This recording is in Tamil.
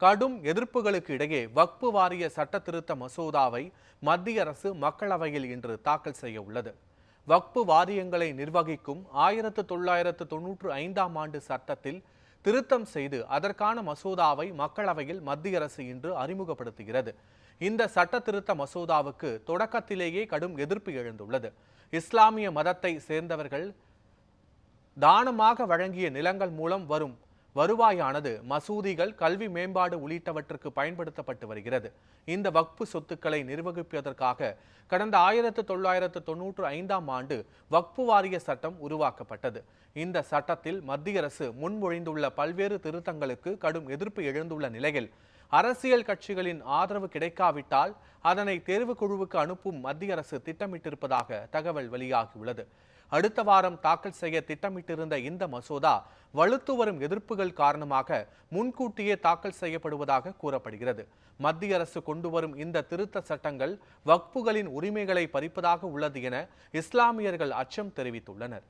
கடும் எதிர்ப்புகளுக்கு இடையே வக்பு வாரிய சட்ட திருத்த மசோதாவை மத்திய அரசு மக்களவையில் இன்று தாக்கல் செய்ய உள்ளது. வக்பு வாரியங்களை நிர்வகிக்கும் ஆயிரத்து தொள்ளாயிரத்து தொன்னூற்று ஐந்தாம் ஆண்டு சட்டத்தில் திருத்தம் செய்து அதற்கான மசோதாவை மக்களவையில் மத்திய அரசு இன்று அறிமுகப்படுத்துகிறது. இந்த சட்ட திருத்த மசோதாவுக்கு தொடக்கத்திலேயே கடும் எதிர்ப்பு எழுந்துள்ளது. இஸ்லாமிய மதத்தை சேர்ந்தவர்கள் தானமாக வழங்கிய நிலங்கள் மூலம் வரும் வருவாயானது மசூதிகள் கல்வி மேம்பாடு உள்ளிட்டவற்றுக்கு பயன்படுத்தப்பட்டு வருகிறது. இந்த வக்பு சொத்துக்களை நிர்வகிப்பதற்காக கடந்த ஆயிரத்து தொள்ளாயிரத்து தொன்னூற்று ஐந்தாம் ஆண்டு வக்பு வாரிய சட்டம் உருவாக்கப்பட்டது. இந்த சட்டத்தில் மத்திய அரசு முன்மொழிந்துள்ள பல்வேறு திருத்தங்களுக்கு கடும் எதிர்ப்பு எழுந்துள்ள நிலையில் அரசியல் கட்சிகளின் ஆதரவு கிடைக்காவிட்டால் அதனை தேர்வுக் குழுவுக்கு அனுப்பும் மத்திய அரசு திட்டமிட்டிருப்பதாக தகவல் வெளியாகியுள்ளது. அடுத்த வாரம் தாக்கல் செய்ய திட்டமிட்டிருந்த இந்த மசோதா வலுத்து வரும் எதிர்ப்புகள் காரணமாக முன்கூட்டியே தாக்கல் செய்யப்படுவதாக கூறப்படுகிறது. மத்திய அரசு கொண்டு வரும் இந்த திருத்த சட்டங்கள் வக்புகளின் உரிமைகளை பறிப்பதாக உள்ளது என இஸ்லாமியர்கள் அச்சம் தெரிவித்துள்ளனர்.